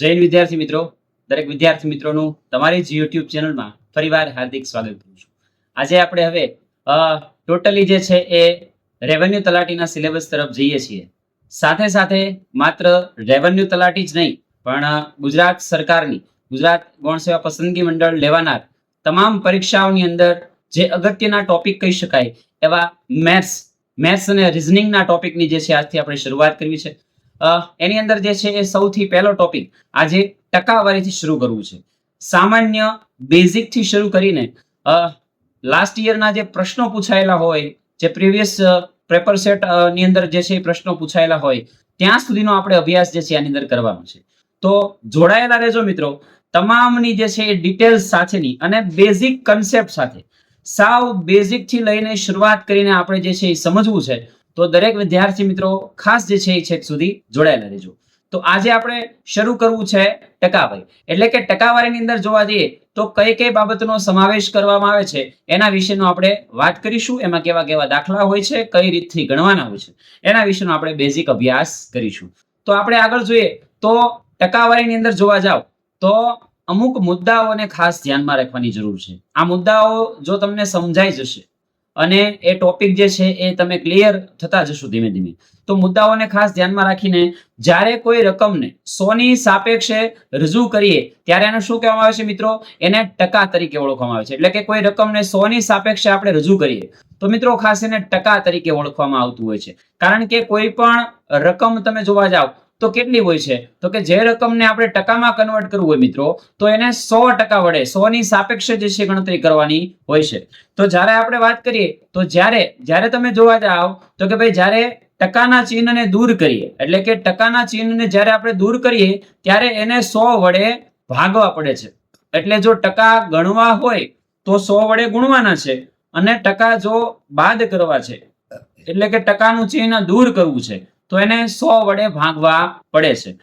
હિન્દ વિદ્યાર્થી મિત્રો. દરેક વિદ્યાર્થી મિત્રોનું તમારી જ યુટ્યુબ ચેનલમાં ફરીવાર હાર્દિક સ્વાગત કરું છું. આજે આપણે હવે ટોટલી જે છે એ રેવન્યુ તલાટીના સિલેબસ તરફ જઈએ છીએ. સાથે સાથે માત્ર રેવન્યુ તલાટી જ નહીં, પણ ગુજરાત સરકારની, ગુજરાત ગૌણ સેવા પસંદગી મંડળ લેવાનાર તમામ પરીક્ષાઓની અંદર જે અગત્યના ટોપિક કહી શકાય એવા મેથ્સ મેથ્સ અને રિઝનિંગના ટોપિકની જે છે આજથી આપણે શરૂઆત કરવી છે. એની અંદર જે છે એ સૌથી પહેલો ટોપિક આજે ટકાવારીથી શરૂ કરવું છે. સામાન્ય બેઝિકથી શરૂ કરીને લાસ્ટ યરના જે પ્રશ્નો પૂછાયેલા હોય, જે પ્રીવિયસ પેપર સેટની અંદર જે છે એ પ્રશ્નો પૂછાયેલા હોય, ત્યાં સુધીનો આપણે અભ્યાસ જે છે આની અંદર કરવાનો છે. તો જોડાયેલા રહેજો મિત્રો. તમામની જે છે એ ડિટેલ્સ સાથેની અને બેઝિક કન્સેપ્ટ સાથે. સાવ બેઝિકથી લઈને શરૂઆત કરીને આપણે જે છે એ સમજવું છે, તો દરેક વિદ્યાર્થી મિત્રો ખાસ જે છે એ છેક સુધી જોડાયેલા રહેજો. તો આજે આપણે શરૂ કરવું છે ટકાવારી. એટલે કે ટકાવારીની અંદર જોવા જઈએ, તો કઈ કઈ બાબતનો સમાવેશ કરવામાં આવે છે, એના વિશેનો આપણે વાત કરીશું. એમાં કેવા કેવા દાખલા હોય છે, કઈ રીતથી ગણવાના હોય છે, એના વિશેનો આપણે બેઝિક અભ્યાસ કરીશું. તો આપણે આગળ જોઈએ, તો ટકાવારીની અંદર જોવા જાવ, તો અમુક મુદ્દાઓને ખાસ ધ્યાનમાં રાખવાની જરૂર છે. આ મુદ્દાઓ જો તમને સમજાઈ જશે અને એ ટોપિક જે છે એ તમે ક્લિયર થતા જશો ધીમે ધીમે, તો મુદ્દાઓને ખાસ ધ્યાનમાં રાખીને જ્યારે કોઈ રકમને સોની સાપેક્ષે રજૂ કરીએ, ત્યારે એને શું કહેવામાં આવે છે મિત્રો? એને ટકા તરીકે ઓળખવામાં આવે છે. એટલે કે કોઈ રકમને સોની સાપેક્ષે આપણે રજૂ કરીએ, તો મિત્રો ખાસ એને ટકા તરીકે ઓળખવામાં આવતું હોય છે. કારણ કે કોઈ પણ રકમ તમે જોવા જાવ તો કેટલી હોય છે? તો કે જે રકમને આપણે ટકામાં કન્વર્ટ કરવું હોય મિત્રો, તો એને સો ટકા વડે સો ની સાપેક્ષે જે છે ગણતરી કરવાની હોય છે. તો જ્યારે આપણે વાત કરીએ, તો જ્યારે જ્યારે તમે જોવા જાવ તો કે ભાઈ જ્યારે ટકાના ચિહ્નને દૂર કરીએ, એટલે કે ટકાના ચિહ્નને જ્યારે આપણે દૂર કરીએ, ત્યારે એને સો વડે ભાગવા પડે છે. એટલે જો ટકા ગણવા હોય, તો સો વડે ગુણવાના છે. અને ટકા જો બાદ કરવા છે, એટલે કે ટકાનું ચિહ્ન દૂર કરવું છે. તો એને સો વડે ભાગવા પડે છે.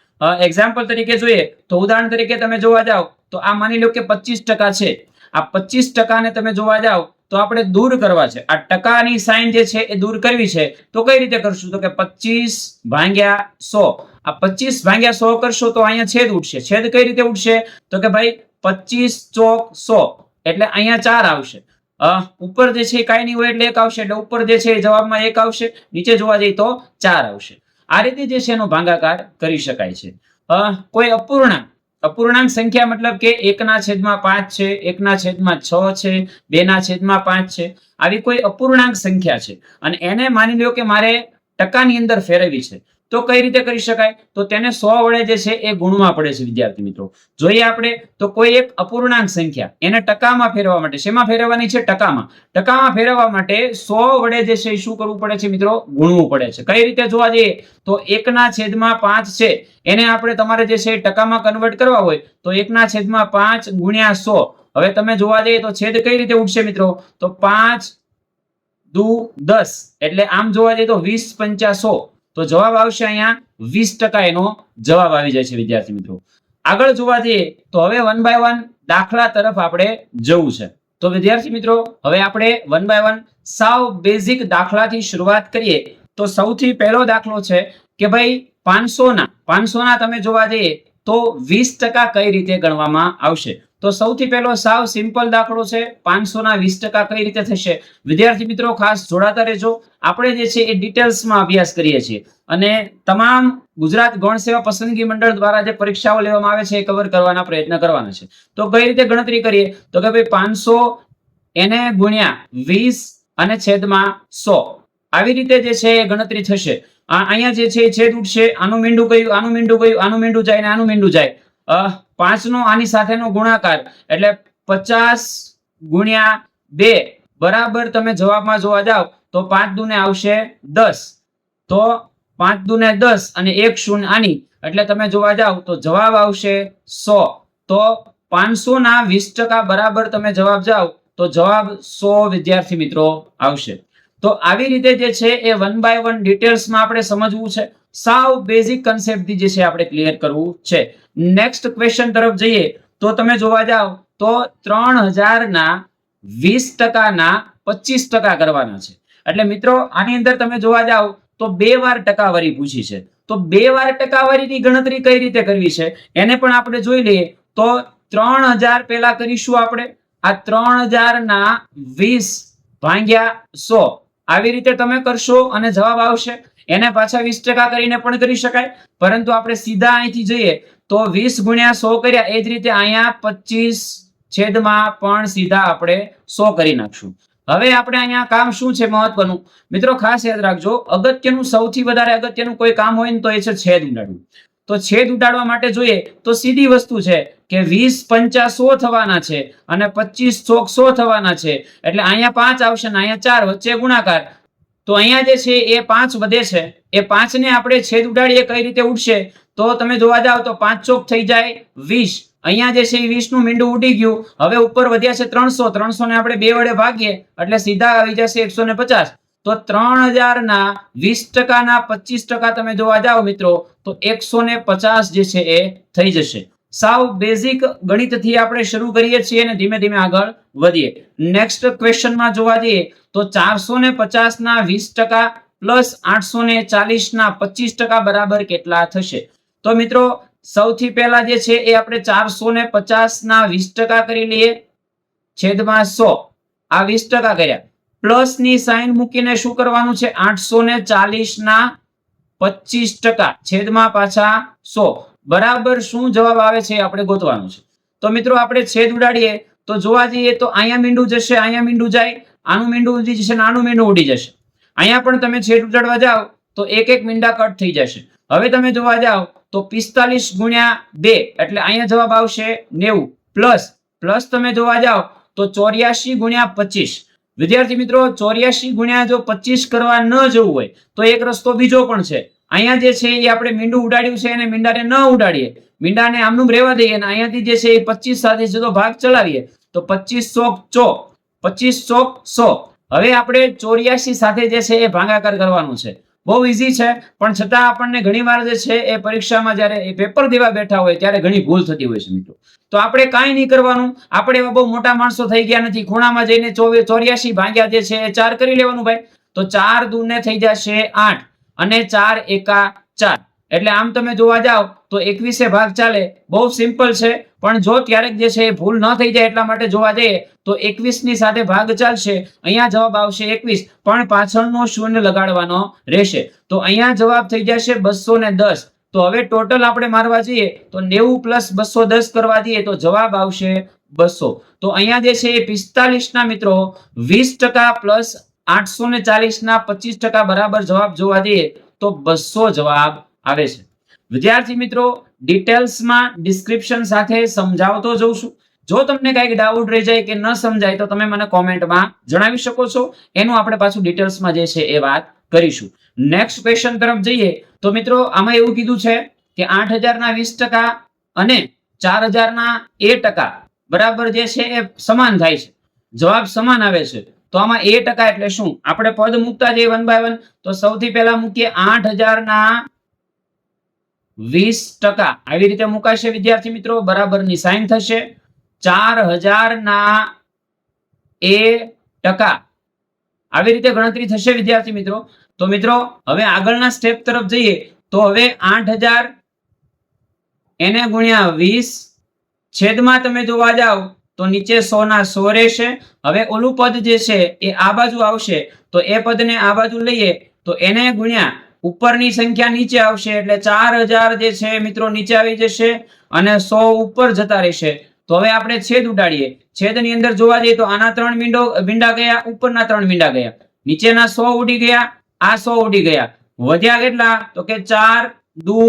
એક્ઝામ્પલ તરીકે જોઈએ તો ઉદાહરણ તરીકે તમે જોવા જાઓ તો આ માની લો કે પચીસ ટકા છે. આ પચીસ ટકાને તમે જોવા જાઓ તો આપણે દૂર કરવા છે. આ ટકાની સાઇન જે છે એ દૂર કરવી છે. તો કઈ રીતે કરશું? તો કે પચીસ ભાંગ્યા સો. આ પચીસ ભાંગ્યા સો કરશો તો અહીંયા છેદ ઉઠશે છેદ કઈ રીતે ઉઠશે તો કે ભાઈ પચીસ ચોક સો. એટલે અહીંયા ચાર આવશે. ઉપર જે છે કાંઈ નહીં હોય એટલે એક આવશે. એટલે ઉપર જે છે જવાબમાં એક આવશે. નીચે જોવા જઈએ તો ચાર આવશે. આ રીતે જે છે એનો ભાગાકાર કરી શકાય છે. કોઈ અપૂર્ણાંક. અપૂર્ણાંક સંખ્યા મતલબ કે એકના છેદમાં પાંચ છે, એકના છેદમાં છ છે, બેના છેદમાં પાંચ છે. આવી કોઈ અપૂર્ણાંક સંખ્યા છે. અને એને માની લ્યો કે મારે ટકાની અંદર ફેરવવી છે. તો કઈ રીતે કરી શકાય? તો તેને સો વડે જે છે એ ગુણવા પડે છે, વિદ્યાર્થી મિત્રો. જોઈએ આપણે, તો કોઈ એક અપૂર્ણાંક સંખ્યા, એને ટકામાં ફેરવવા માટે, શેમાં ફેરવવાની છે? ટકામાં. ટકામાં ફેરવવા માટે સો વડે જે છે શું કરવું પડે છે મિત્રો? ગુણવું પડે છે. કઈ રીતે જોવા જઈએ? તો એકના છેદમાં પાંચ છે. એને આપણે તમારે જે છે ટકામાં કન્વર્ટ કરવા હોય, તો એકના છેદમાં પાંચ ગુણ્યા સો. હવે તમે જોવા જઈએ તો છેદ કઈ રીતે ઉઠશે મિત્રો? તો પાંચ દુ દસ. એટલે આમ જોવા જઈએ તો વીસ પંચા સો. તો જવાબ આવશે અહીંયા વીસ ટકા એનો જવાબ આવી જાય છે, વિદ્યાર્થી મિત્રો. આગળ જોવા જઈએ તો હવે વન બાય વન દાખલા તરફ આપણે જવું છે. તો વિદ્યાર્થી મિત્રો, હવે આપણે વન બાય વન સાવ બેઝિક દાખલાથી શરૂઆત કરીએ. તો સૌથી પહેલો દાખલો છે કે ભાઈ પાંચસો ના પાંચસો ના તમે જોવા જઈએ તો વીસ ટકા કઈ રીતે ગણવામાં આવશે? તો સૌથી પહેલો સાવ સિમ્પલ દાખલો છે પાંચસો ના વીસ ટકા કઈ રીતે થશે? વિદ્યાર્થી મિત્રો, ખાસ જોડાતા રહેજો. આપણે જે છે એ ડિટેલ્સમાં અભ્યાસ કરીએ છીએ. અને તમામ ગુજરાત ગૌણ સેવા પસંદગી મંડળ દ્વારા જે પરીક્ષાઓ લેવામાં આવે છે એ કવર કરવાના પ્રયત્ન કરવાના છે. તો કઈ રીતે ગણતરી કરીએ? તો કે ભાઈ પાંચસો એને ગુણ્યા વીસ અને છેદમાં સો. આવી રીતે જે છે એ ગણતરી થશે. અહીંયા જે છે છેદ ઉઠશે. આનું મીંડું કયું? આનું મીંડું કયું? આનું મીંડું જાય ને આનું મીંડું જાય. પાંચ પાંચનો આની સાથેનો ગુણાકાર. એટલે પચાસ ગુણ્યા બે બરાબર તમે જવાબમાં જોવા જાવ તો પાંચ દુને આવશે દસ. તો પાંચ દુને દસ અને એક શૂન્ય આની. એટલે તમે જોવા જાવ તો જવાબ આવશે સો. તો પાંચસો ના વીસ ટકા બરાબર તમે જવાબ જાઓ તો જવાબ સો વિદ્યાર્થી મિત્રો આવશે. તો આવી રીતે જે છે એ વન બાય વન ડિટેલ્સમાં આપણે સમજવું છે. સાવ બેઝિક કન્સેપ્ટથી જે છે આપણે ક્લિયર કરવું છે. નેક્સ્ટ ક્વેશ્ચન તરફ જઈએ, તો તમે જોવા જાવ, તો ત્રણ હજારના વીસ ટકાના પચીસ ટકા કરવાના છે. એટલે મિત્રો, આની અંદર તમે જોવા જાઓ તો બે વાર ટકાવારી પૂછી છે. તો બે વાર ટકાવારીની ગણતરી કઈ રીતે કરવી છે? એને પણ આપણે જોઈ લઈએ. તો ત્રણ હજાર પેલા કરીશું આપણે. આ ત્રણ હજારના વીસ ભાંગ્યા સો. આવી રીતે તમે કરશો અને જવાબ આવશે. એને પાછા વીસ ટકા કરીને પણ કરી શકાય. પરંતુ આપણે સીધા અહીંથી જઈએ તો વીસ ગુણ્યા સો કર્યા, એ જ રીતે અહીંયા પચીસ છેદમાં પણ સીધા આપણે સો કરી નાખશું. હવે આપણે અહીંયા કામ શું છે મહત્વનું? મિત્રો ખાસ યાદ રાખજો, અગત્યનું સૌથી વધારે અગત્યનું કોઈ કામ હોય ને તો એ છે છેદ ઉડાડવું તો છેદ ઉડાડવા માટે જોઈએ તો સીધી વસ્તુ છે કે વીસ પંચા સો થવાના છે અને પચીસ ચોક સો થવાના છે. એટલે અહીંયા પાંચ આવશે ને અહીંયા ચાર વચ્ચે ગુણાકાર. તો અહીંયા જે છે એ પાંચ વધે છે. એ પાંચને આપણે છેદ ઉડાડીએ કઈ રીતે ઉડશે? તો તમે જોવા જાવ તો પાંચ ચોક થઈ જાય વીસ. અહીંયા જે છે એ વીસનું મીંડું ઉડી ગયું. હવે ઉપર વધ્યા છે ત્રણસો. ત્રણસો ને આપણે બે વડે ભાગીએ. એટલે સીધા આવી જશે એકસો ને પચાસ. તો ત્રણ હજાર ના વીસ ટકાના પચીસ ટકા તમે જોવા જાઓ મિત્રો, તો એકસો ને પચાસ જે છે એ થઈ જશે. સાવ બેઝિક ગણિતથી આપણે શરૂ કરીએ છીએ અને ધીમે ધીમે આગળ વધીએ. નેક્સ્ટ ક્વેશ્ચનમાં જોવા જઈએ, તો ચારસો ને પચાસ ના વીસ ટકા પ્લસ આઠસો ને ચાલીસ ના પચીસ ટકા બરાબર કેટલા થશે? તો મિત્રો, સૌથી પહેલા જે છે એ આપણે ચારસો ને પચાસ ના વીસ ટકા કરી લઈએ. છેદમાં સો. આ વીસ ટકા કર્યા. પ્લસની સાઈન મૂકીને શું કરવાનું છે? આઠસો ને ચાલીસ ના પચીસ ટકા છેદમાં પાછા સો. બરાબર શું જવાબ આવે છે આપણે ગોતવાનું છે. તો મિત્રો આપણે છેદ ઉડાડીએ. તો જોવા જઈએ તો અહીંયા મીંડું જશે, અહીંયા મીંડું જાય. આનું મીંડું ઉડી જશે આનું મીંડું ઉડી જશે. અહીંયા પણ તમે છેદ ઉડાડવા જાઓ તો એક એક મીંડા કટ થઈ જશે. હવે તમે જોવા જાઓ તો પિસ્તાલીસ ગુણ્યા બે એટલે અહીંયા જવાબ આવશે નેવું. પ્લસ પ્લસ તમે જોવા જાઓ તો ચોર્યાસી ગુણ્યા પચીસ. વિદ્યાર્થી મિત્રો ચોર્યાસી ગુણ્યા જો પચીસ કરવા ન જવું હોય, તો એક રસ્તો બીજો પણ છે. અહીંયા જે છે એ આપણે મીંડું ઉડાડ્યું છે અને મીંડાને ન ઉડાડીએ. મીંડાને આમનું રહેવા દઈએ અને અહીંયાથી જે છે એ પચીસ સાથે જુદો ભાગ ચલાવીએ. તો પચીસ ચોક ચો, પચીસ ચોક સો. હવે આપણે ચોર્યાસી સાથે જે છે એ ભાગાકાર કરવાનું છે. બહુ ઇઝી છે. પણ છતાં આપણને ઘણી વાર જે છે એ પરીક્ષામાં જ્યારે એ પેપર દેવા બેઠા હોય ત્યારે ઘણી ભૂલ થતી હોય છે મિત્રો. તો આપણે કાંઈ નહીં કરવાનું. આપણે એવા બહુ મોટા માણસો થઈ ગયા નથી. ખૂણામાં જઈને ચોવી ચોર્યાસી ભાગ્યા જે છે એ ચાર કરી લેવાનું ભાઈ. તો ચાર દૂને થઈ જશે આઠ અને ચાર એકા ચાર. એટલે આમ તમે જોવા જાઓ તો એકવીસે ભાગ ચાલે. બહુ સિમ્પલ છે, પણ જો ક્યારેક જે છે એ ભૂલ ન થઈ જાય એટલા માટે જોવા જઈએ તો એકવીસની સાથે ભાગ ચાલશે. અહીંયા જવાબ આવશે એકવીસ, પણ પાછળનો શૂન્ય લગાડવાનો રહેશે. તો અહીંયા જવાબ થઈ જશે બસો ને દસ. તો હવે ટોટલ આપણે મારવા જઈએ તો નેવું પ્લસ બસો દસ કરવા જઈએ તો જવાબ આવશે બસો. તો અહીંયા જે છે એ પિસ્તાલીસ ના મિત્રો, વીસ ટકા પ્લસ આઠસો ને ચાલીસ ના પચીસ ટકા બરાબર જવાબ જોવા જઈએ તો બસો જવાબ આવે છે. વિદ્યાર્થી મિત્રો ડિટેલ્સમાં ડિસ્ક્રિપ્શન સાથે સમજાવતો જઉં છું. જો તમને કંઈક ડાઉટ રહી જાય કે ન સમજાય, તો તમે મને કોમેન્ટમાં જણાવી શકો છો. એનું આપણે પાછું ડિટેલ્સમાં જે છે એ વાત કરીશું. નેક્સ્ટ ક્વેશ્ચન તરફ જઈએ. તો મિત્રો, આમાં એવું કીધું છે કે આઠ હજારના વીસ ટકા અને ચાર હજારના એ ટકા બરાબર જે છે એ સમાન થાય છે. જવાબ સમાન આવે છે. તો આમાં એ ટકા એટલે શું? આપણે પદ મૂકતા જઈએ વન બાય વન તો સૌથી પહેલા મૂકીએ આઠ હજારના વીસ ટકા. આવી રીતે મુકાશે વિદ્યાર્થી મિત્રો. બરાબરની સાઈન થશે. ચાર હજારના એ ટકા. આવી રીતે ગણતરી થશે વિદ્યાર્થી મિત્રો. તો મિત્રો, હવે આગળના સ્ટેપ તરફ જઈએ. તો હવે આઠ હજાર એને ગુણ્યા વીસ છેદમાં તમે જોવા જાઓ, તો નીચે સો ના સો રહેશે. હવે ઓલું પદ જે છે, એ આ બાજુ આવશે. તો એ પદને આ બાજુ લઈએ, તો એને ગુણ્યા ઉપરની સંખ્યા નીચે આવશે એટલે ચાર હજાર જે છે મિત્રો નીચે આવી જશે અને સો ઉપર જતા રહેશે. તો હવે આપણે છેદ ઉડાડીએ. છેદની અંદર જોવા જઈએ તો આના ત્રણ મીંડો, મીંડા ગયા, ઉપરના ત્રણ મીંડા ગયા. નીચેના સો ઉડી ગયા, આ સો ઉડી ગયા. વધ્યા કેટલા? તો કે ચાર દુ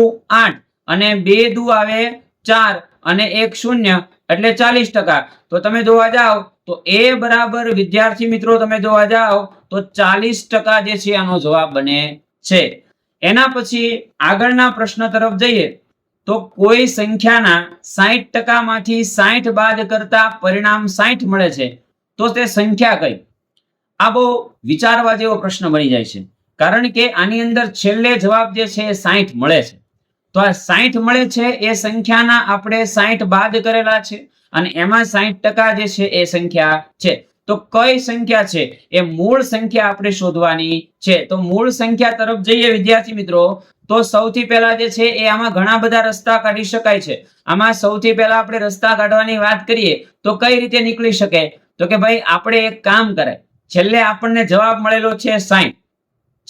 આઠ. અને બે દુ આવે ચાર અને એક શૂન્ય, એટલે ચાલીસ ટકા. તો તમે જોવા જાઓ તો એ બરાબર વિદ્યાર્થી મિત્રો તમે જોવા જાઓ તો ચાલીસ ટકા જે છે આનો જવાબ બને છે. એના પછી આગળના પ્રશ્ન તરફ જઈએ તો કોઈ સંખ્યાના સાહીઠ ટકામાંથી સાહીઠ બાદ કરતા પરિણામ સાહીઠ મળે છે, તો તે સંખ્યા કઈ? આ બહુ વિચારવા જેવો પ્રશ્ન બની જાય છે. કારણ કે આની અંદર છેલ્લે જવાબ જે છે એ સાહીઠ મળે છે. તો આ સાહીઠ મળે છે એ સંખ્યાના આપણે સાહીઠ બાદ કરેલા છે અને એમાં સાહીઠ ટકા જે છે એ સંખ્યા છે. તો કઈ સંખ્યા છે? એ મૂળ સંખ્યા આપણે શોધવાની છે. તો મૂળ સંખ્યા તરફ જઈએ વિદ્યાર્થી મિત્રો, તો સૌથી પહેલા જે છે એ આમાં ઘણા બધા રસ્તા કાઢી શકાય છે. આમાં સૌથી પહેલા આપણે રસ્તા કાઢવાની વાત કરીએ, તો કઈ રીતે નીકળી શકે? તો કે ભાઈ, આપણે એક કામ કરે. છેલ્લે આપણને જવાબ મળેલો છે સાઈઠ.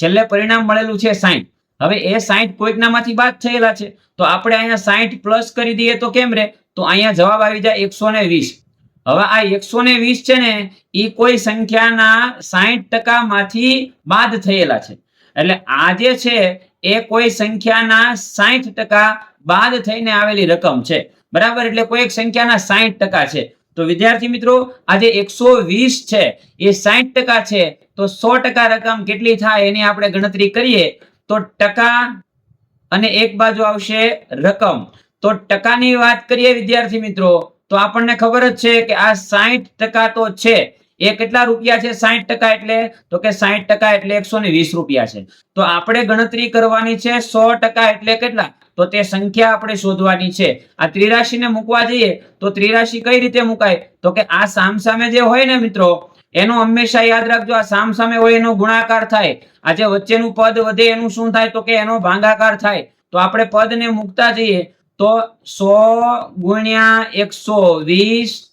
છેલ્લે પરિણામ મળેલું છે સાઈઠ. હવે એ સાઈઠ કોઈકનામાંથી બાદ થયેલા છે. તો આપણે અહીંયા સાઈઠ પ્લસ કરી દઈએ તો કેમ રે? તો અહીંયા જવાબ આવી જાય એકસો ને વીસ. હવે આ એકસો ને વીસ છે ને એ કોઈ સંખ્યાના સાઈઠ ટકામાંથી બાદ થયેલા છે. એટલે આ જે છે, એ કોઈ સંખ્યાના સાહીઠ ટકા બાદ થઈને આવેલી રકમ છે. બરાબર? એટલે કોઈ એક સંખ્યાના સાહીઠ ટકા છે. તો વિદ્યાર્થી મિત્રો આજે એકસો વીસ છે, એ સાહીઠ ટકા છે, તો સો ટકા રકમ કેટલી થાય એની આપણે ગણતરી કરીએ, તો ટકા અને એક બાજુ આવશે રકમ. તો ટકાની વાત કરીએ વિદ્યાર્થી મિત્રો તો આપણને ખબર જ છે કે આ સાહીઠ ટકા તો છે. એ કેટલા રૂપિયા છે? સાહીઠ ટકા એટલે? તો કે સાહીઠ ટકા એટલે એકસો ને વીસ રૂપિયા છે. તો આપણે ગણતરી કરવાની છે સો ટકા એટલે કેટલા? તો તે સંખ્યા આપણે શોધવાની છે. આ ત્રિરાશીને મૂકવા જઈએ તો ત્રિરાશી કઈ રીતે મુકાય? તો કે આ સામસામે જે હોય ને મિત્રો, એનો હંમેશા યાદ રાખજો, આ સામસામે હોય એનો ગુણાકાર થાય. આ જે વચ્ચેનું પદ વધે એનું શું થાય? તો કે એનો ભાંગાકાર થાય. તો આપણે પદને મૂકતા જઈએ તો સો ગુણ્યા એકસો વીસ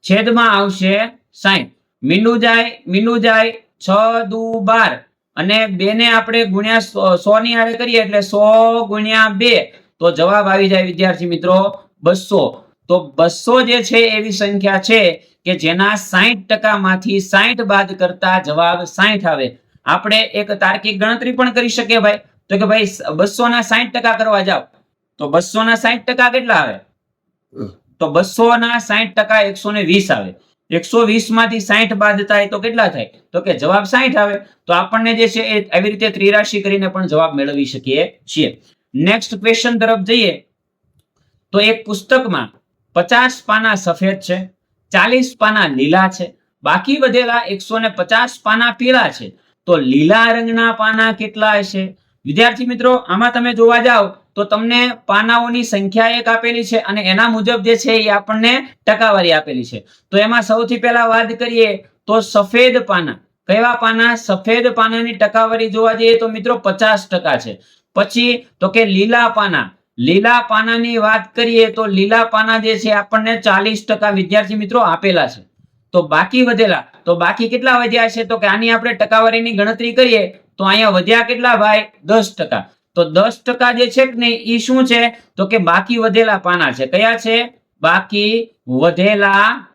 છેદમાં આવશે સાઈઠ. મીંડું જાય મીંડું જાય છ દુ બાર. અને બે ને આપણે ગુણ્યા સો- ની હારે કરીએ એટલે સો ગુણ્યા બે. તો જવાબ આવી જાય વિદ્યાર્થી મિત્રો બસો. તો બસો જે છે એવી સંખ્યા છે કે જેના સાઈઠ ટકામાંથી સાઈઠ બાદ કરતા જવાબ સાઈઠ આવે. આપણે એક તાર્કિક ગણતરી પણ કરી શકીએ ભાઈ. તો કે ભાઈ બસો ના સાઈઠ ટકા કરવા જાવ તો બસો ના સાઈઠ ટકા કેટલા આવે? તો બસો ના સાઈઠ ટકા એકસો ને વીસ આવે. એકસો વીસમાંથી સાઈઠ બાદ થાય તો કેટલા થાય? તો કે જવાબ સાઠ આવે. તો આપણને જે છે એ આવી રીતે ત્રિરાશી કરીને પણ જવાબ મેળવી શકીએ છીએ. નેક્સ્ટ ક્વેશ્ચન તરફ જઈએ. તો એક પુસ્તકમાં પચાસ પાના સફેદ છે ચાલીસ પાના લીલા છે બાકી વધેલા એકસો ને પચાસ પાના પીળા છે. તો લીલા રંગના પાના કેટલા હશે? વિદ્યાર્થી મિત્રો, આમાં તમે જોવા જાઓ તો તમને પાનાઓની સંખ્યા એક આપેલી છે અને એના મુજબ જે છે એ આપણને ટકાવારી આપેલી છે. તો એમાં સૌથી પહેલા વાત કરીએ તો સફેદ પાના. કેવા પાના? સફેદ પાનાની ટકાવારી જોવા જઈએ તો મિત્રો પચાસ ટકા છે. પછી તો કે લીલા પાના. લીલા પાનાની વાત કરીએ તો લીલા પાના જે છે આપણને ચાલીસ ટકા વિદ્યાર્થી મિત્રો આપેલા છે. તો બાકી વધેલા, તો બાકી કેટલા વધ્યા છે? તો કે આની આપણે ટકાવારીની ગણતરી કરીએ તો અહીંયા વધ્યા કેટલા ભાઈ? દસ ટકા. તો દસ ટકા જે છે નહીં એ શું છે? તો કે બાકી વધેલા પાના છે. કયા છે? બાકી વધેલા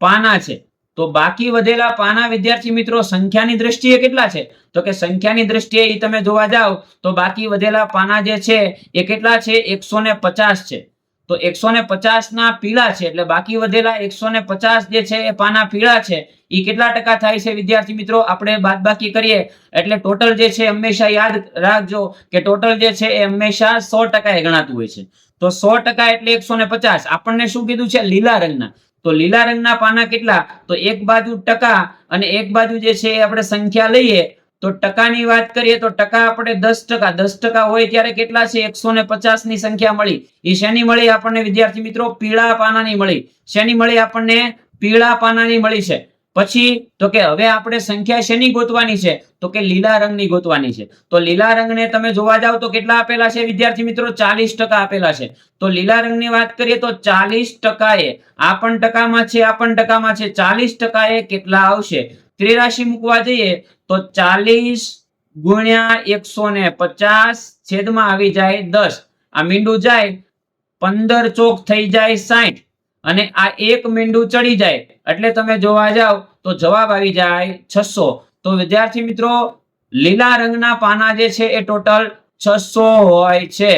પાના છે. તો બાકી વધેલા પાના, વિદ્યાર્થી મિત્રો, સંખ્યાની દ્રષ્ટિએ કેટલા છે? તો કે સંખ્યાની દ્રષ્ટિએ એ તમે જોવા જાવ, તો બાકી વધેલા પાના જે છે, એ કેટલા છે? એકસો ને છે. તો એકસો ને પચાસ ના પીળા છે, એટલે બાકી વધેલા એકસો ને પચાસ જે છે એ પાના પીળા છે. એ કેટલા ટકા થાય છે, વિદ્યાર્થી મિત્રો? આપણે બાદબાકી કરીએ. એટલે ટોટલ જે છે હંમેશા યાદ રાખજો કે ટોટલ જે છે એ હંમેશા સો ટકા એ ગણાતું હોય છે. તો સો ટકા એટલે એકસો ને પચાસ. આપણને શું કીધું છે? લીલા રંગના. તો લીલા રંગના પાના કેટલા? તો એક બાજુ ટકા અને એક બાજુ જે છે આપણે સંખ્યા લઈએ. તો ટકાની વાત કરીએ તો ટકા આપણે દસ ટકા દસ ટકા હોય ત્યારે કેટલા છે? એકસો ને પચાસની સંખ્યા મળી. એ શેની મળી? આપણને વિદ્યાર્થી મિત્રો પીળા પાનાની મળી. શેની મળી? આપણને પીળા પાનાની મળી છે. પછી તો કે હવે આપણે સંખ્યા શેની ગોતવાની છે? તો કે લીલા રંગની ગોતવાની છે. તો લીલા રંગને તમે જોવા જાવ તો કેટલા આપેલા છે વિદ્યાર્થી મિત્રો? ચાલીસ ટકા આપેલા છે. તો લીલા રંગની વાત કરીએ તો ચાલીસ ટકાએ. આ પણ ટકામાં છે, આ પણ ટકામાં છે. ચાલીસ ટકાએ કેટલા આવશે? ત્રિરાશી મૂકવા જઈએ તો ચાલીસ ગુણ્યા એકસો ને પચાસ છેદમાં આવી જાય દસ. આ મીંડું જાય પંદર ચોક થઈ જાય સાઠ અને આ એક મીંડું ચડી જાય. એટલે તમે જોવા જાવ તો જવાબ આવી જાય છસો. તો વિદ્યાર્થી મિત્રો, લીલા રંગના પાના જે છે એ ટોટલ છસો હોય છે.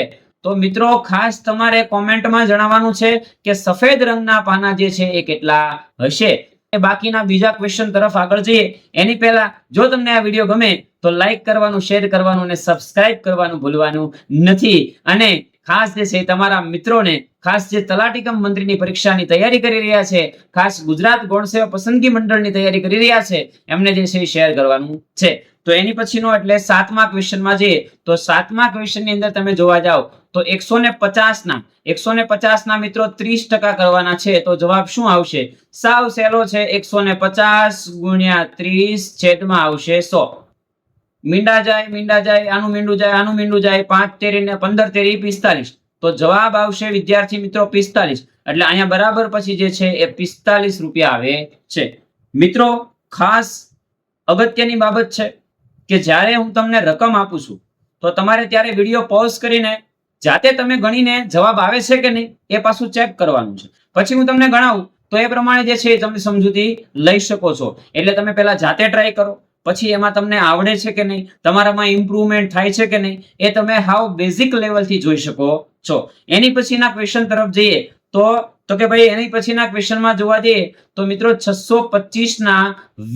તો મિત્રો, ખાસ તમારે કોમેન્ટમાં જણાવવાનું છે કે સફેદ રંગના પાના જે છે એ કેટલા હશે? બાકીના બીજા ક્વેશ્ચન તરફ આગળ જઈએ. એની પહેલા જો તમને આ વીડિયો ગમે તો લાઈક કરવાનું શેર કરવાનું અને સબસ્ક્રાઇબ કરવાનું ભૂલવાનું નથી. અને ખાસ જે છે તમારા મિત્રોને, ખાસ જે તલાટીકમ મંત્રીની પરીક્ષાની તૈયારી કરી રહ્યા છે, ખાસ ગુજરાત ગૌણ સેવા પસંદગી મંડળની તૈયારી કરી રહ્યા છે, એમને જે છે શેર કરવાનું છે. તો એની પછીનો એટલે સાતમા ક્વેશ્ચનમાં જઈએ. તો સાતમા ક્વેશ્ચનની અંદર તમે જોવા જાઓ, તો એકસો ને પચાસ ના, એકસો ને પચાસ ના મિત્રો ત્રીસ ટકા કરવાના છે. તો જવાબ શું આવશે? સાવ સહેલો છે, એકસો ને પચાસ ગુણ્યા ત્રીસ છેદમાં આવશે સો. મીંડા જાય મીંડા જાય, આનું મીંડું જાય, આનું મીંડું જાય, પાંચ તેરી ને પંદર તેરી પિસ્તાલીસ. તો જવાબ આવશે વિદ્યાર્થી મિત્રો પિસ્તાલીસ. એટલે અહીંયા બરાબર પછી જે છે એ પિસ્તાલીસ રૂપિયા આવે છે. મિત્રો, ખાસ અગત્યની બાબત છે. કે જ્યારે હું તમને રકમ આપું છું, તો તમારે ત્યારે વીડિયો પોઝ કરીને જાતે તમે ગણીને જવાબ આવે છે કે નહીં, એ પાછું ચેક કરવાનું છે. પછી હું તમને ગણાવું, તો એ પ્રમાણે જે છે એ તમે સમજૂતી લઈ શકો છો. એટલે તમે પહેલા જાતે ટ્રાય કરો, પછી એમાં તમને આવડે છે કે નહીં, તમારામાં ઇમ્પ્રુવમેન્ટ થાય છે કે નહીં, એ તમે હાવ બેઝિક લેવલથી જોઈ શકો છો. એની પછીના ક્વેશ્ચન તરફ જઈએ તો તો કે ભાઈ, એની પછીના ક્વેશ્ચનમાં જોવા જઈએ, તો મિત્રો છસો પચીસ ના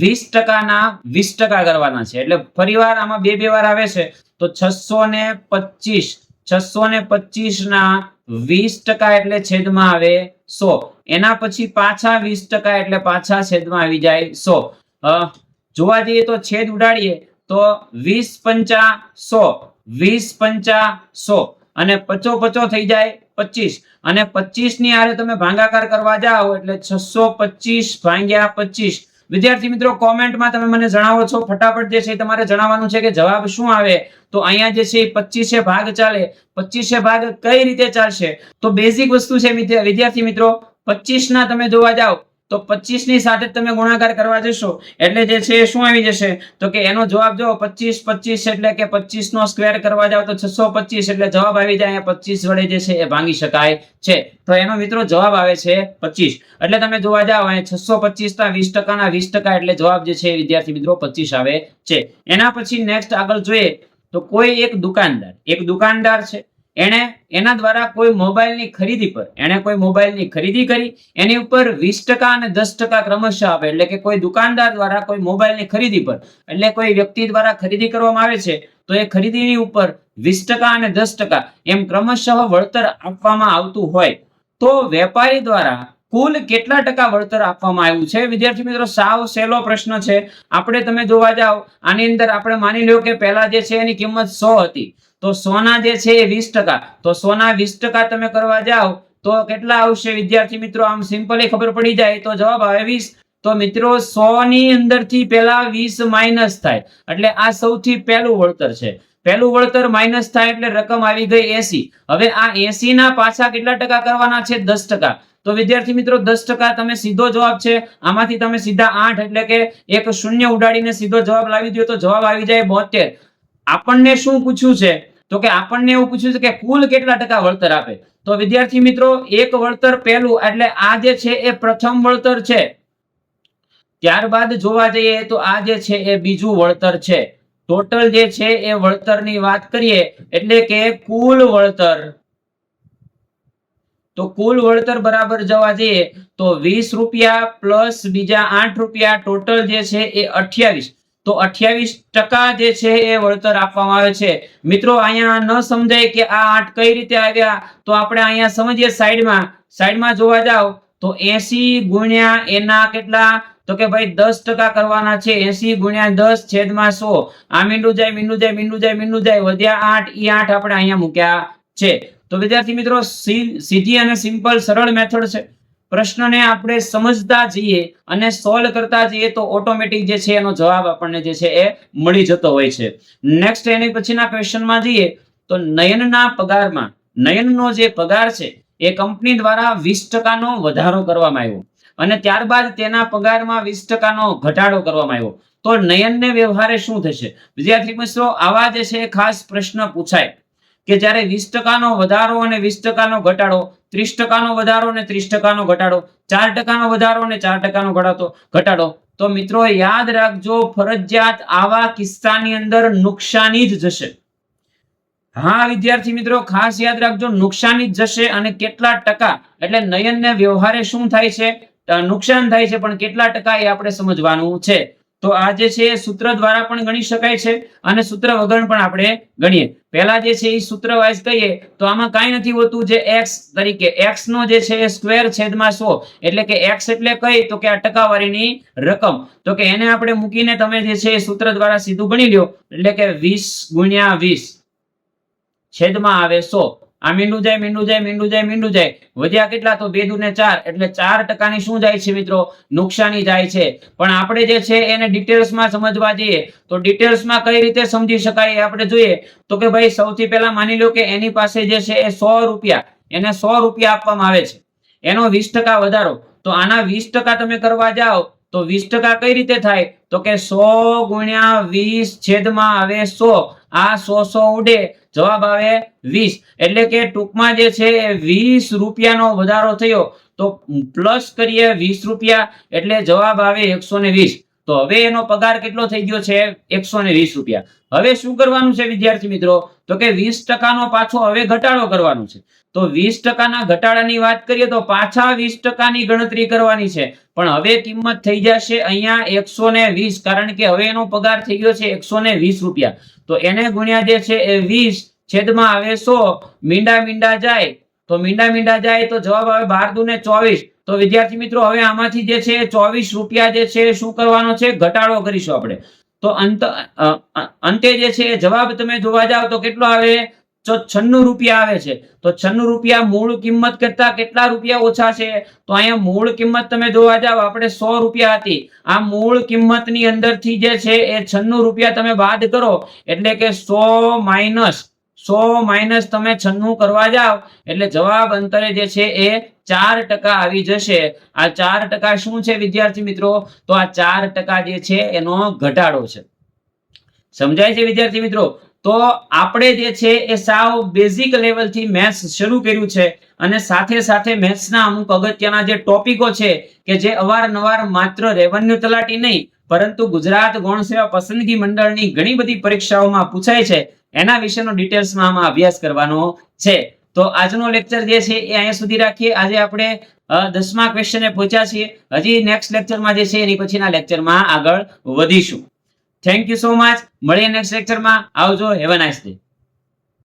વીસ ટકાના વીસ ટકા કરવાના છે. એટલે ફરીવાર આમાં બે બે વાર આવે છે. તો છસો ને પચીસ, છસો ને પચીસ ના વીસ ટકા એટલે છેદમાં આવે સો. એના પછી પાછા વીસ ટકા એટલે પાછા છેદમાં આવી જાય સો. જોવા જઈએ તો છેદ ઉડાડીએ, તો વીસ પંચા સો, વીસ પંચા સો. અને પચો પચો થઈ જાય પચીસ. અને પચીસની આરે તમે ભાગાકાર કરવા જાઓ એટલે છસો પચીસ ભાંગ્યા પચીસ. વિદ્યાર્થી મિત્રો, કોમેન્ટમાં તમે મને જણાવો છો. ફટાફટ જે છે તમારે જણાવવાનું છે કે જવાબ શું આવે? તો અહીંયા જે છે એ પચીસે ભાગ ચાલે. પચીસે ભાગ કઈ રીતે ચાલશે? તો બેઝિક વસ્તુ છે વિદ્યાર્થી મિત્રો પચીસ ના તમે જોવા જાઓ. તો પચીસની સાથે તમે ગુણાકાર કરવા જશો. એટલે જે છે શું આવી જશે? તો કે એનો જવાબ જો પચીસ પચીસ એટલે કે પચીસ નો સ્ક્વેર કરવા જાવ તો છસો પચીસ એટલે જવાબ આવી જાય પચીસ વડે જે છે એ ભાંગી શકાય છે. તો એનો મિત્રો જવાબ આવે છે પચીસ. એટલે તમે જોવા જાઓ, અહીંયા છસો પચીસ ના વીસ ટકાના વીસ ટકા એટલે જવાબ જે છે વિદ્યાર્થી મિત્રો પચીસ આવે છે. એના પછી નેક્સ્ટ આગળ જોઈએ તો કોઈ એક દુકાનદાર એક દુકાનદાર છે એણે એના દ્વારા કોઈ મોબાઈલની ખરીદી પર, એણે કોઈ મોબાઈલની ખરીદી કરી, એની ઉપર વીસ ટકા અને દસ ટકા ક્રમશઃ આપે એટલે કે કોઈ દુકાનદાર દ્વારા કોઈ મોબાઈલની ખરીદી પર, એટલે કોઈ વ્યક્તિ દ્વારા ખરીદી કરવામાં આવે છે, તો એ ખરીદીની ઉપર વીસ ટકા અને દસ ટકા એમ ક્રમશઃ વળતર આપવામાં આવતું હોય. તો વેપારી દ્વારા કુલ કેટલા ટકા વળતર આપવામાં આવ્યું છે? વિદ્યાર્થી મિત્રો, સાવ સહેલો પ્રશ્ન છે. આપણે તમે જોવા જાઓ, આની અંદર આપણે માની લો કે પહેલા જે છે એની કિંમત સો હતી. તો સોના જે છે એ વીસ ટકા. તો સોના વીસ ટકા તમે કરવા જાઓ, તો કેટલા આવશે વિદ્યાર્થી મિત્રો? આમ સિમ્પલી ખબર પડી જાય, તો જવાબ આવે વીસ. તો મિત્રો સો ની અંદરથી પહેલા વીસ માઇનસ થાય. એટલે આ સૌથી પહેલું વળતર છે. પહેલું વળતર માઇનસ થાય એટલે રકમ આવી ગઈ એસી હવે આ એસી ના પાછા કેટલા ટકા કરવાના છે? દસ ટકા. તો વિદ્યાર્થી મિત્રો, દસ ટકા તમે સીધો જવાબ છે. આમાંથી તમે સીધા આઠ એટલે કે એક શૂન્ય ઉડાડીને સીધો જવાબ લાવી દો તો જવાબ આવી જાય બોતેર આપણને શું પૂછ્યું છે? તો કે આપણને એવું પૂછ્યું છે કે કુલ કેટલા ટકા વળતર આપે? તો વિદ્યાર્થી મિત્રો, એક વળતર પહેલું, એટલે આ જે છે એ પ્રથમ વળતર છે. ત્યારબાદ જોવા જઈએ તો આ જે છે એ બીજું વળતર છે. ટોટલ જે છે એ વળતરની વાત કરીએ, એટલે કે કુલ વળતર. તો કુલ વળતર બરાબર જવા જઈએ, તો વીસ રૂપિયા પ્લસ બીજા આઠ રૂપિયા ટોટલ જે છે એ અઠ્યાવીસ. તો અઠ્યાવીસ ટકા જે છે એ વળતર આપવામાં આવે છે. મિત્રો, અહીંયા ન સમજાય કે આ આઠ કઈ રીતે આવ્યા. તો આપણે અહીંયા સમજીએ સાઈડમાં. સાઈડમાં જોવા જાવ, તો એસી ગુણ્યા એના કેટલા? તો કે ભાઈ દસ ટકા કરવાના છે. એસી ગુણ્યા દસ છેદમાં સો. આ મીંડું જાય મીંડું જાય મીંડું જાય મીંડું જાય. વધ્યા આઠ, ઈ આઠ આપણે અહીંયા મૂક્યા છે. તો વિદ્યાર્થી મિત્રો સીધી અને સિમ્પલ, સરળ મેથડ છે. પ્રશ્નને આપણે સમજતા જઈએ અને સોલ્વ કરતા જઈએ તો ઓટોમેટિક જે છે એનો જવાબ આપણને જે છે એ મળી જતો હોય છે. નેક્સ્ટ એની પછીના ક્વેશ્ચનમાં જઈએ તો નયનના પગારમાં, નયનનો જે પગાર છે એ કંપની દ્વારા વીસ ટકાનો વધારો કરવામાં આવ્યો અને ત્યારબાદ તેના પગારમાં વીસ ટકાનો ઘટાડો કરવામાં આવ્યો. તો નયનને વ્યવહારે શું થશે? વિદ્યાર્થી મિત્રો, આવા જે છે ખાસ પ્રશ્ન પૂછાય. કે જ્યારે વીસ ટકાનો વધારો અને વીસ ટકાનો ઘટાડો, ત્રીસ ટકાનો વધારો અને ત્રીસ ટકાનો ઘટાડો, ચાર ટકાનો વધારો અને ચાર ટકાનો ઘટાડો ઘટાડો. તો મિત્રો યાદ રાખજો, ફરજિયાત આવા કિસ્સાની અંદર નુકસાની જ જશે. હા, વિદ્યાર્થી મિત્રો, ખાસ યાદ રાખજો, નુકસાની જ જશે અને કેટલા ટકા, એટલે નયનને વ્યવહારે શું થાય છે? નુકસાન થાય છે, પણ કેટલા ટકા એ આપણે સમજવાનું છે. તો આ જે છે, એ સૂત્ર દ્વારા પણ ગણી શકાય છે અને સૂત્ર વગર પણ આપણે ગણીએ. પહેલા જે છે, એ સૂત્ર વાઇઝ કહીએ તો આમાં કાંઈ નથી હોતું જે એક્સ તરીકે. એક્સ નો જે છે, એ સ્ક્વેર છેદમાં સો. એટલે કે એક્સ એટલે કઈ? તો કે આ ટકાવારીની રકમ. તો કે એને આપણે મૂકીને તમે જે છે, એ સૂત્ર દ્વારા સીધું ગણી લ્યો. એટલે કે વીસ ગુણ્યા વીસ છેદમાં આવે સો. આ મીંડું જાય મીંડું જાય મીંડું જાય મીંડું જાય. વધ્યા કેટલા તો બે દુને ચાર, એટલે ચાર ટકાની શું જાય છે મિત્રો? નુકસાની જાય છે. પણ આપણે જે છે એને ડિટેલ્સમાં સમજવા જઈએ. તો ડિટેલ્સમાં કઈ રીતે સમજી શકાય આપણે જોઈએ. તો કે ભાઈ સૌથી પહેલા માની લો કે એની પાસે જે છે એ સો રૂપિયા, એને સો રૂપિયા આપવામાં આવે છે. એનો વીસ ટકા વધારો. તો આના વીસ ટકા તમે કરવા જાઓ, તો વીસ ટકા કઈ રીતે થાય? તો કે સો ગુણ્યા વીસ છેદમાં આવે સો. આ સો સો ઉડે. જવાબ આવે વીસ. એટલે કે ટૂંકમાં જે છે એ વીસ રૂપિયાનો વધારો થયો. તો પ્લસ કરીએ વીસ રૂપિયા, એટલે જવાબ આવે એકસો ને વીસ. તો હવે એનો પગાર કેટલો થઈ ગયો છે? એકસો ને વીસ રૂપિયા. હવે શું કરવાનું છે વિદ્યાર્થી મિત્રો? તો કે વીસ ટકાનો પાછો હવે ઘટાડો કરવાનો છે. તો વીસ ટકાના ઘટાડાની વાત કરીએ તો પાછા વીસ ટકાની ગણતરી કરવાની છે. પણ હવે કિંમત થઈ જશે અહીંયા એકસો ને વીસ, કારણ કે હવે એનો પગાર થઈ ગયો છે એકસો ને વીસ રૂપિયા. તો એને ગુણ્યા જે છે એ વીસ છેદમાં આવે સો, મીંડા મીંડા જાય. તો મીંડા મીંડા જાય તો જવાબ આવે બાર દુને ચોવીસ. તો વિદ્યાર્થી મિત્રો, હવે આમાંથી જે છે ચોવીસ રૂપિયા જે છે શું કરવાનો છે? ઘટાડો કરીશું આપણે. તો અંત અંતે જે છે જવાબ તમે જોવા જાવ તો કેટલો આવે? તો છન્નું રૂપિયા આવે છે, તો છન્નું રૂપિયા મૂળ કિંમત કરતા કેટલા રૂપિયા ઓછા છે? તો અહીંયા મૂળ કિંમત તમે જોવા જાવ આપણે સો રૂપિયા હતી. આ મૂળ કિંમતની અંદરથી જે છે, એ છન્નું રૂપિયા તમે બાદ કરો, એટલે કે સો માઇનસ સો માઇનસ તમે છન્નું કરવા જાવ એટલે જવાબ અંતરે જે છે, એ ચાર ટકા આવી જશે. આ ચાર ટકા શું છે, વિદ્યાર્થી મિત્રો? તો આ ચાર ટકા જે છે, એનો ઘટાડો છે. સમજાય છે, વિદ્યાર્થી મિત્રો? તો આપણે જે છે એ સાવ બેઝિક લેવલથી મેથ્સ શરૂ કર્યું છે અને સાથે સાથે મેથ્સના અમુક અગત્યના જે ટોપિકો છે કે જે અવારનવાર માત્ર રેવન્યુ તલાટી નહીં, પરંતુ ગુજરાત ગૌણ સેવા પસંદગી મંડળની ઘણી બધી પરીક્ષાઓમાં પૂછાય છે. એના વિશેનો ડિટેલ્સમાં આમાં અભ્યાસ કરવાનો છે. તો આજનો લેક્ચર જે છે એ અહીંયા સુધી રાખીએ. આજે આપણે દસમા ક્વેશ્ચને પહોંચ્યા છીએ. હજી નેક્સ્ટ લેક્ચરમાં જે છે એની પછીના લેક્ચરમાં આગળ વધીશું. થેન્ક યુ સો મચ મળીએ નેક્સ્ટ લેક્ચરમાં આવજો. Have a nice day